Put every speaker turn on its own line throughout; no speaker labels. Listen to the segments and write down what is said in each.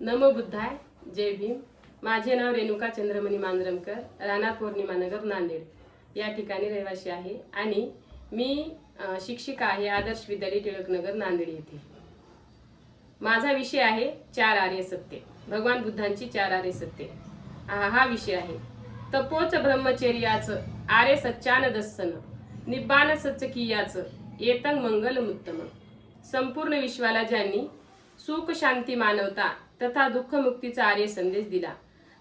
नमो बुद्धाय जय भीम. माझे नाव रेणुका चंद्रमणी मांजरमकर राणा पौर्णिमा नगर नांदेड. या ठिकाणी रहिवासी आहे आणि मी शिक्षिका आहे आदर्श विद्यालय टिळकनगर नांदेड येथे. माझा विषय आहे चार आर्य सत्य. भगवान बुद्धांची चार आर्य सत्य. हा विषय आहे. तपोच ब्रह्मचर्याचं आर्य सच्चान दस्सन निब्बान सच्चकियाचं येतंग मंगल मुत्तम संपूर्ण विश्वाला ज्यांनी सुख शांती मानवता तथा दुःखमुक्तीचा आर्य संदेश दिला.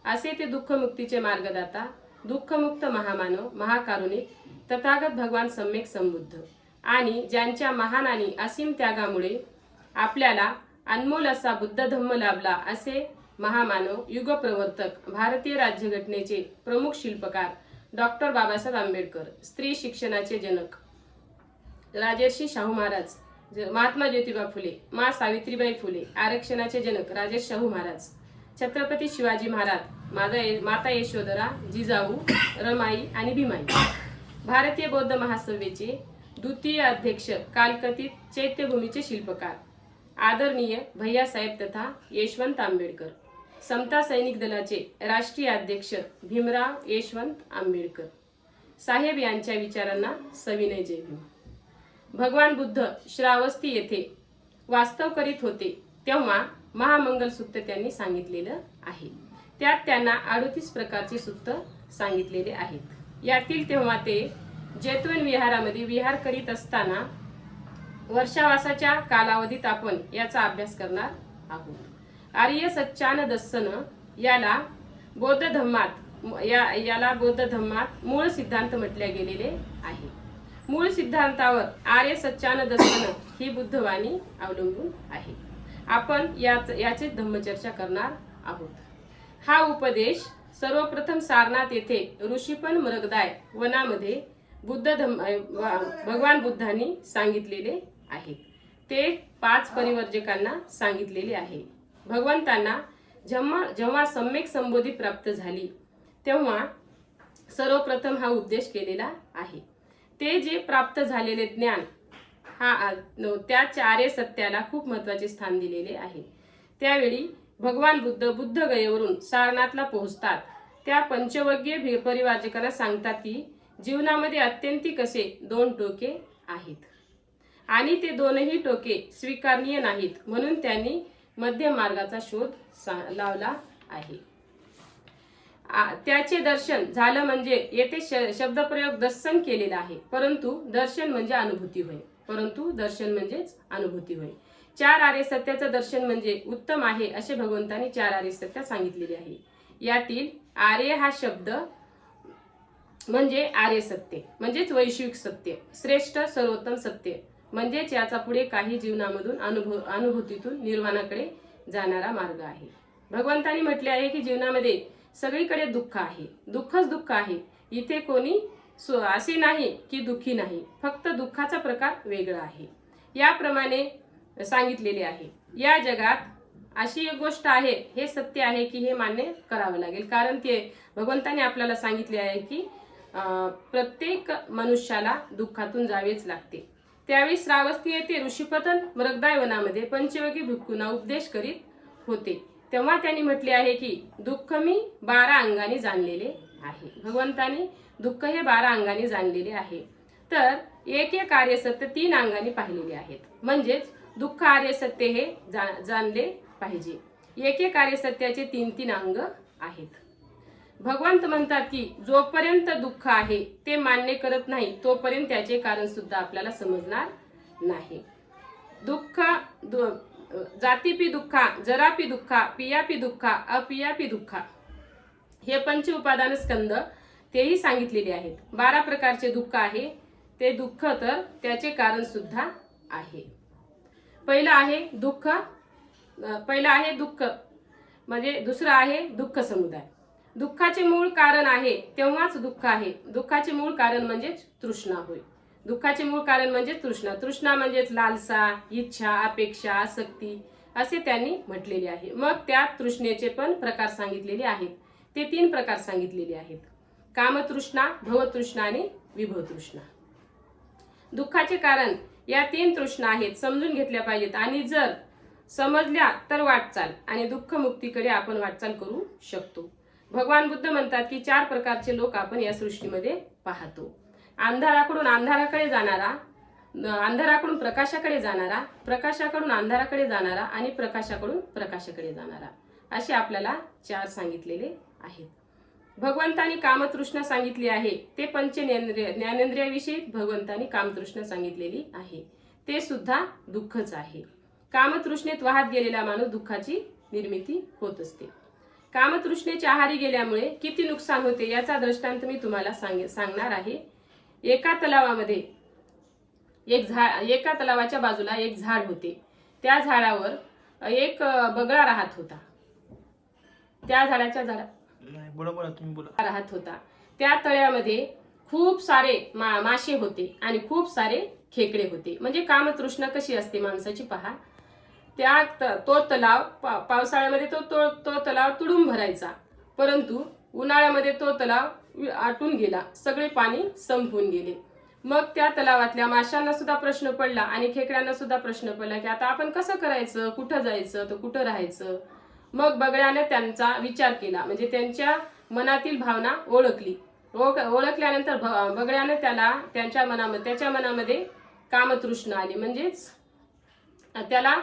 असे ते दुःखमुक्तीचे मार्गदाता दुःखमुक्त महामानव महाकारुणिक तथागत भगवान सम्यक संबुद्ध आणि ज्यांच्या महान आणि असीम त्यागामुळे आपल्याला अनमोल असा बुद्ध धम्म लाभला असे महामानव युगप्रवर्तक भारतीय राज्यघटनेचे प्रमुख शिल्पकार डॉक्टर बाबासाहेब आंबेडकर स्त्री शिक्षणाचे जनक राजर्षी शाहू महाराज महात्मा ज्योतिबा फुले मा सावित्रीबाई फुले आरक्षणाचे जनक राजेश शाहू महाराज. छत्रपती शिवाजी महाराज माता ये- माता यशोधरा जिजाऊ रमाई आणि भीमाई. भारतीय बौद्ध महासभेचे द्वितीय अध्यक्ष कालकथित चैत्यभूमीचे शिल्पकार. आदरणीय भैयासाहेब तथा यशवंत आंबेडकर. समता सैनिक दलाचे राष्ट्रीय अध्यक्ष भीमराव यशवंत आंबेडकर. साहेब यांच्या विचारांना सविनय जय भीम. भगवान बुद्ध श्रावस्ती येथे वास्तव करीत होते तेव्हा महामंगलसूत्र त्यांनी सांगितलेलं आहे. त्यात त्यांना अडोतीस प्रकारची सूत्र सांगितलेले आहेत. यातील तेव्हा ते जैतवन विहारामध्ये विहार करीत असताना वर्षावासाच्या कालावधीत आपण याचा अभ्यास करणार आहोत. आर्य सच्चान दस्सन याला बौद्ध धम्मात या याला बौद्ध धम्मात मूळ सिद्धांत म्हटले गेलेले आहे. मूळ सिद्धांतावर आर्य सच्चान दर्शन ही बुद्धवाणी अवलंबून आहे. आपण याच याचे धम्मचर्चा करणार आहोत. हा उपदेश सर्वप्रथम सारनाथ येथे ऋषीपण मृगदाय वनामध्ये बुद्ध धम्म भगवान बुद्धांनी सांगितलेले आहेत ते पाच परिवर्जकांना सांगितलेले आहे. भगवंतांना जेव्हा जेव्हा सम्यक संबोधी प्राप्त झाली तेव्हा सर्वप्रथम हा उपदेश केलेला आहे. ते जे प्राप्त झालेले ज्ञान हा त्या चार्य सत्याला खूप महत्त्वाचे स्थान दिलेले आहे. त्यावेळी भगवान बुद्ध बुद्ध गयेवरून सारनाथला पोहोचतात. त्या पंचवग्य भि- परिवारजकांना सांगतात की जीवनामध्ये अत्यंतिक असे दोन टोके आहेत. आणि ते दोनही टोके स्वीकारणीय नाहीत म्हणून त्यांनी मध्यमार्गाचा शोध सा- लावला आहे. त्याचे दर्शन झालं म्हणजे येथे श- शब्दप्रयोग दर्शन केलेला आहे. परंतु दर्शन म्हणजे अनुभूती होय. परंतु दर्शन म्हणजेच अनुभूती होय. चार आर्य सत्याचं दर्शन म्हणजे उत्तम आहे असे भगवंतांनी चार आर्य सत्य सांगितलेले आहे. यातील आर्य हा शब्द म्हणजे आर्य सत्य म्हणजेच वैश्विक सत्य श्रेष्ठ सर्वोत्तम सत्य म्हणजेच याचा पुढे काही जीवनामधून अनुभव अनुभूतीतून निर्वाणाकडे जाणारा मार्ग आहे. भगवंतांनी म्हटले आहे की जीवनामध्ये सगळीकडे दुःख आहे. दुःखच दुःख आहे. इथे कोणी सो- असे नाही की दुःखी नाही. फक्त दुःखाचा प्रकार वेगळा आहे. याप्रमाणे सांगितलेले आहे. या जगात अशी एक गोष्ट आहे हे सत्य आहे की हे मान्य करावं लागेल. कारण ते भगवंताने आपल्याला सांगितले आहे की प्रत्येक मनुष्याला दुःखातून जावेच लागते. त्यावेळी श्रावस्ती येथे ऋषीपतन मृगदाय वनामध्ये पंचवगी भिक्खूंना उपदेश करीत होते. तेव्हा त्यांनी म्हटले आहे की दुःख मी बारा अंगाने जाणलेले आहे. भगवंताने दुःख हे बारा अंगाने जाणलेले आहे. तर एक एक कार्य सत्य तीन अंगाने पाहिलेले आहेत. म्हणजेच दुःख आर्य सत्य हे जा- जाणले पाहिजे. एक एक कार्य सत्याचे तीन तीन अंग आहेत. भगवंत म्हणतात की जोपर्यंत दुःख आहे ते मान्य करत नाही तोपर्यंत त्याचे कारण सुद्धा आपल्याला समजणार नाही. दुःख दु- जातीपी दुःखा जरापी दुःखा पियापी दुःखा अपियापी दुःखा. हे पंच उपादान स्कंद तेही सांगितलेले आहेत. बारा प्रकारचे दुःख आहे. ते दुःख तर त्याचे कारण सुद्धा आहे. पहिलं आहे दुःख पहिलं आहे दुःख. म्हणजे दुसरं आहे दुःख समुदाय. दुःखाचे मूळ कारण आहे तेव्हाच दुःख आहे. दुःखाचे मूळ कारण म्हणजेच तृष्णा होय. दुःखाचे मूळ कारण म्हणजे तृष्णा. तृष्णा म्हणजेच लालसा इच्छा अपेक्षा आसक्ती असे त्यांनी म्हटलेले आहे. मग त्यात तृष्णेचे पण प्रकार सांगितलेले आहेत. ते तीन प्रकार सांगितलेले आहेत. कामतृष्णा भवतृष्णा आणि विभवतृष्णा. दुःखाचे कारण या तीन तृष्णा आहेत समजून घेतल्या पाहिजेत. आणि जर समजल्या तर वाटचाल आणि दुःखमुक्तीकडे आपण वाटचाल करू शकतो. भगवान बुद्ध म्हणतात की चार प्रकारचे लोक आपण या सृष्टीमध्ये पाहतो. अंधाराकडून अंधाराकडे जाणारा अंधाराकडून प्रकाशाकडे जाणारा प्रकाशाकडून अंधाराकडे जाणारा आणि प्रकाशाकडून प्रकाशाकडे जाणारा असे आपल्याला चार सांगितलेले आहेत. भगवंतानी कामतृष्णा सांगितली आहे. ते पंच ज्ञानेंद्रिय ज्ञानेंद्रियाविषयी भगवंतानी कामतृष्णा सांगितलेली आहे. ते सुद्धा दुःखच आहे. कामतृष्णेत वाहत गेलेला माणूस दुःखाची निर्मिती होत असते. कामतृष्णेच्या आहारी गेल्यामुळे किती नुकसान होते याचा दृष्टांत मी तुम्हाला सांग सांगणार आहे. एका तलावामध्ये एक झाड एका तलावाच्या बाजूला एक झाड होते. त्या झाडावर एक बगळा राहत होता. त्या झाडाच्या झाडा
नाही बोला बोला तुम्ही बोला.
राहत होता. त्या तळ्यामध्ये खूप सारे मा मासे होते आणि खूप सारे खेकडे होते. म्हणजे कामतृष्णा कशी असते माणसाची पहा. त्या त- तलाव पा- पावसाळ्यामध्ये तो तो तो तलाव तुडूंब भरायचा. परंतु उन्हाळ्यामध्ये तो तलाव आटून गेला. सगळे पाणी संपून गेले. मग त्या तलावातल्या माशांना सुद्धा प्रश्न पडला आणि खेकड्यांना सुद्धा प्रश्न पडला की आता आपण कसं करायचं? कुठं जायचं? तर कुठं राहायचं? मग बगळ्याने त्यांचा विचार केला. म्हणजे त्यांच्या मनातील भावना ओळखली. ओळख ओळखल्यानंतर बगळ्याने त्याला त्यांच्या मनामध्ये त्याच्या मनामध्ये कामतृष्णा आली. म्हणजेच त्याला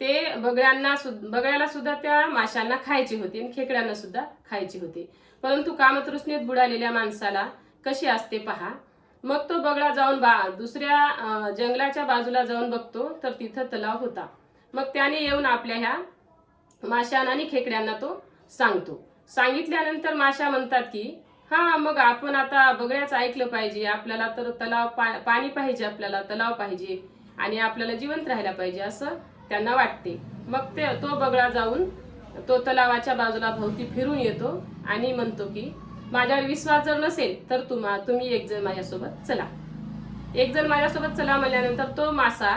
ते बगळ्यांना सुद्धा बगळ्याला सुद्धा त्या माशांना खायचे होते आणि खेकड्यांना सुद्धा खायचे होते. परंतु कामतृष्णेत बुडालेल्या माणसाला कशी असते पहा. मग तो बगळा जाऊन बा दुसऱ्या जंगलाच्या बाजूला जाऊन बघतो तर तिथं तलाव होता. मग त्याने येऊन आपल्या ह्या माशांना आणि खेकड्यांना तो सांगतो. सांगितल्यानंतर माशा म्हणतात की हा मग आपण आता बगळ्याच ऐकलं पाहिजे. आपल्याला तर तलाव पा- पाणी पाहिजे आपल्याला तलाव पाहिजे आणि आपल्याला जिवंत राहायला पाहिजे असं त्यांना वाटते. मग ते तो बगळा जाऊन तो तलावाच्या बाजूला भोवती फिरून येतो आणि म्हणतो की माझ्यावर विश्वास जर नसेल तर तुम्हा तुम्ही एक जण माझ्यासोबत चला. एक जण माझ्यासोबत चला म्हणल्यानंतर तो मासा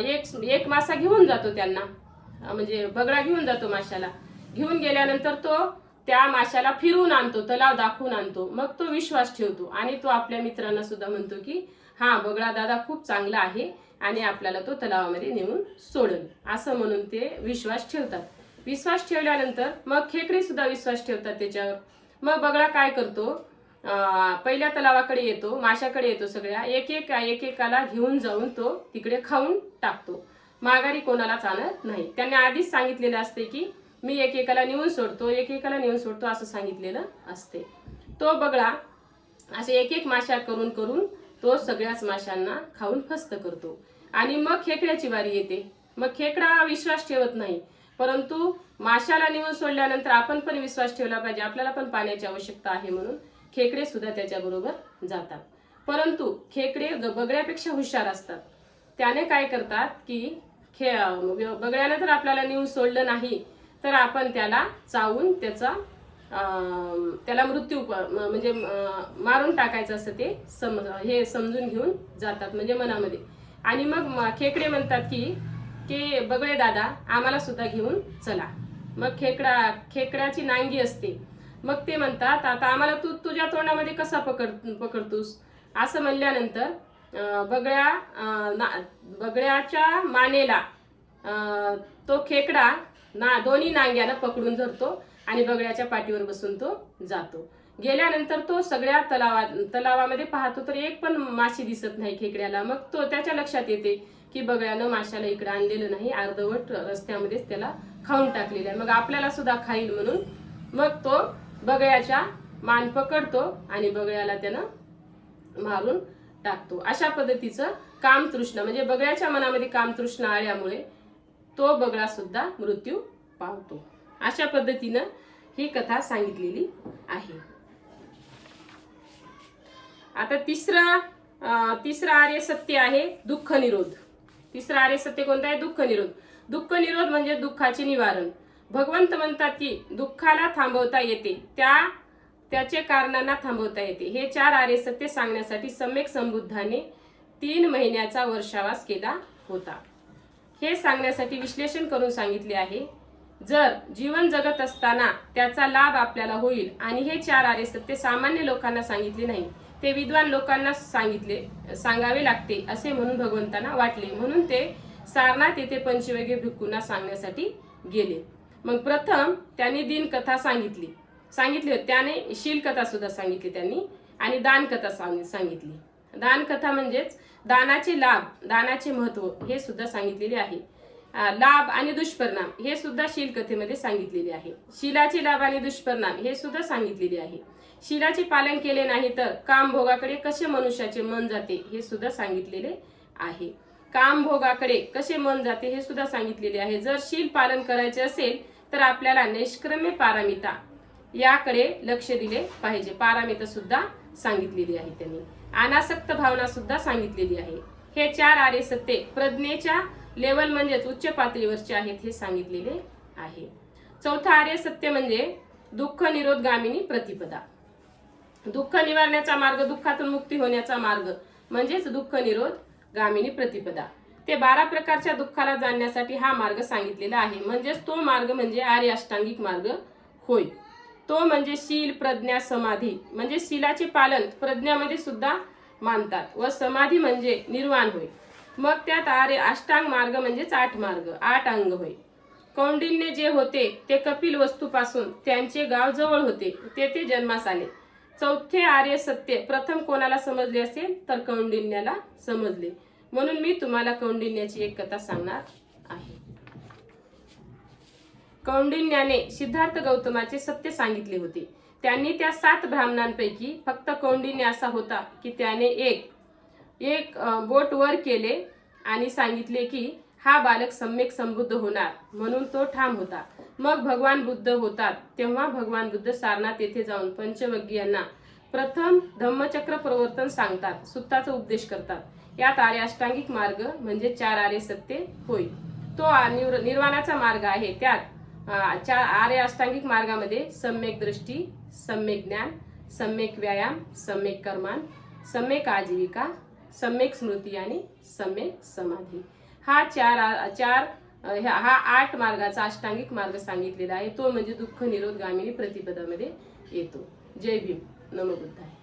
एक एक मासा घेऊन जातो त्यांना. म्हणजे बगडा घेऊन जातो माशाला. घेऊन गेल्यानंतर तो त्या माशाला फिरवून आणतो तलाव दाखवून आणतो. मग तो विश्वास ठेवतो आणि तो आपल्या मित्रांना सुद्धा म्हणतो की हा बगडा दादा खूप चांगला आहे आणि आपल्याला तो तलावामध्ये नेऊन सोडेल. असं म्हणून ते विश्वास ठेवतात. विश्वास ठेवल्यानंतर मग खेकडे सुद्धा विश्वास ठेवतात त्याच्यावर. मग बगळा काय करतो? पहिल्या तलावाकडे येतो माशाकडे येतो सगळ्या. एक एक एकेकाला घेऊन जाऊन तो तिकडे खाऊन टाकतो. माघारी कोणालाच आणत नाही. त्यांनी आधीच सांगितलेलं असते की मी एकेकाला नेऊन सोडतो एकेकाला नेऊन सोडतो असं सांगितलेलं असते. तो बगळा असे एक एक माशा करून करून तो सगळ्याच माशांना खाऊन फस्त करतो. आणि मग खेकड्याची वारी येते. मग खेकडा विश्वास ठेवत नाही. परंतु माशाला नेऊन सोडल्यानंतर आपण पण विश्वास ठेवला पाहिजे. आपल्याला पण पाण्याची आवश्यकता आहे म्हणून खेकडे सुद्धा त्याच्याबरोबर जातात. परंतु खेकडे बगड्यापेक्षा हुशार असतात. त्याने काय करतात की खे बगड्याने जर आपल्याला नेऊन सोडलं नाही तर आपण त्याला चावून त्याचा त्याला मृत्यू म्हणजे मारून टाकायचं असं ते सम हे समजून घेऊन जातात म्हणजे मनामध्ये. आणि मग खेकडे म्हणतात की की बगळे दादा आम्हाला सुद्धा घेऊन चला. मग खेकडा खेकड्याची नांगी असते. मग ते म्हणतात आता आम्हाला तू तुझ्या तोंडामध्ये कसा पकड पकडतोस? असं म्हणल्यानंतर बगळ्या ना- बगळ्याच्या मानेला तो खेकडा ना दोन्ही नांग्याला पकडून धरतो आणि बगळ्याच्या पाठीवर बसून तो जातो. गेल्यानंतर तो सगळ्या तलावा तलावामध्ये पाहतो तर एक पण माशी दिसत नाही खेकड्याला. मग तो त्याच्या लक्षात येते की बगळ्यानं माशाला इकडे आणलेलं नाही अर्धवट रस्त्यामध्येच त्याला खाऊन टाकलेलं आहे. मग आपल्याला सुद्धा खाईल म्हणून मग तो बगळ्याच्या मान पकडतो आणि बगळ्याला त्यानं मारून टाकतो. अशा पद्धतीचं कामतृष्णा म्हणजे बगळ्याच्या मनामध्ये कामतृष्णा आल्यामुळे तो बगळा सुद्धा मृत्यू पावतो. अशा पद्धतीनं ही कथा सांगितलेली आहे. आता तिसरं तिसरं आर्य सत्य आहे दुःख निरोध. तिसरा आर्य सत्य कोणतं आहे? दुःख निरोध. दुःख निरोध म्हणजे दुःखाचे निवारण. भगवंत म्हणतात की दुःखाला थांबवता येते. त्या त्याचे कारणांना थांबवता येते. हे चार आर्य सत्य सांगण्यासाठी सम्यक संबुद्धाने तीन महिन्याचा वर्षावास केला होता. हे सांगण्यासाठी विश्लेषण करून सांगितले आहे. जर जीवन जगत असताना त्याचा लाभ आपल्याला होईल आणि हे चार आर्य सत्य सामान्य लोकांना सांगितले नाही ते विद्वान लोकांना सांगितले सांगावे लागते असे म्हणून भगवंतांना वाटले. म्हणून ते सारनाथ येथे पंचवेगे भिक्खूंना सांगण्यासाठी गेले. मग प्रथम त्यांनी दिनकथा सांगितली. सांगितली होती. त्याने शीलकथा सुद्धा सांगितली त्यांनी आणि दानकथा सांग- सांगितली. दानकथा म्हणजेच दानाचे लाभ दानाचे महत्त्व हे सुद्धा सांगितलेले आहे. लाभ आणि दुष्परिणाम हे सुद्धा शीलकथेमध्ये सांगितलेले आहे. शिलाचे लाभ आणि दुष्परिणाम हे सुद्धा सांगितलेले आहे. शिलाचे पालन केले नाही तर कामभोगाकडे कसे मनुष्याचे मन जाते हे सुद्धा सांगितलेले आहे. कामभोगाकडे कसे मन जाते हे सुद्धा सांगितलेले आहे. जर शील पालन करायचे असेल तर आपल्याला निष्क्रम्य पारामिता याकडे लक्ष दिले पाहिजे. पारामिता सुद्धा सांगितलेली आहे त्यांनी. अनासक्त भावना सुद्धा सांगितलेली आहे. हे चार आर्य सत्य प्रज्ञेच्या लेवल म्हणजेच उच्च पातळीवरचे आहेत हे सांगितलेले आहे. चौथा आर्य सत्य म्हणजे दुःख निरोध गामिनी प्रतिपदा. दुःख निवारण्याचा मार्ग दुःखातून मुक्ती होण्याचा मार्ग म्हणजेच दुःख निरोध गामिनी प्रतिपदा. ते बारा प्रकारच्या दुःखाला जाणण्यासाठी हा मार्ग सांगितलेला आहे. म्हणजेच तो मार्ग म्हणजे आर्य अष्टांगिक मार्ग होय. तो म्हणजे शील प्रज्ञा समाधी. म्हणजे शिलाचे पालन प्रज्ञामध्ये सुद्धा मानतात व समाधी म्हणजे निर्वाण होय. मग त्यात आर्य अष्टांग मार्ग म्हणजेच आठ मार्ग आठ अंग होय. कौंडिन्य जे होते ते कपिल वस्तूपासून त्यांचे गाव जवळ होते. ते ते जन्मास आले. चौथे आर्य सत्य. प्रथम कोणाला समजले असेल तर कौंडिन्याला समजले. म्हणून मी तुम्हाला कौंडिन्याची एक कथा सांगणार आहे. कौंडिन्याने सिद्धार्थ गौतमाचे सत्य सांगितले होते. त्यांनी त्या सात ब्राह्मणांपैकी फक्त कौंडिन्य असा होता की त्याने एक एक बोट वर केले आणि सांगितले की हा बालक सम्यक समृद्ध होणार म्हणून तो ठाम होता. मग भगवान बुद्ध होतात. तेव्हा भगवान बुद्ध सारनाथ येथे जाऊन पंचवग्गीयांना प्रथम धम्मचक्र प्रवर्तन सांगतात सुत्ताचा उपदेश करतात. यात आर्य अष्टांगिक मार्ग म्हणजे चार आर्य सत्य होय. तो निर्वाणाचा मार्ग आहे. त्यात चार आर्य अष्टांगिक मार्गामध्ये सम्यक दृष्टी सम्यक ज्ञान सम्यक व्यायाम सम्यक कर्मान सम्यक आजीविका सम्यक स्मृती आणि सम्यक समाधी. हा चार चार ह्या- हा आठ मार्गाचा अष्टांगिक मार्ग सांगितलेला आहे. तो म्हणजे दुःख निरोध गामिनी प्रतिपदामध्ये येतो. जय भीम. नमबुद्धाय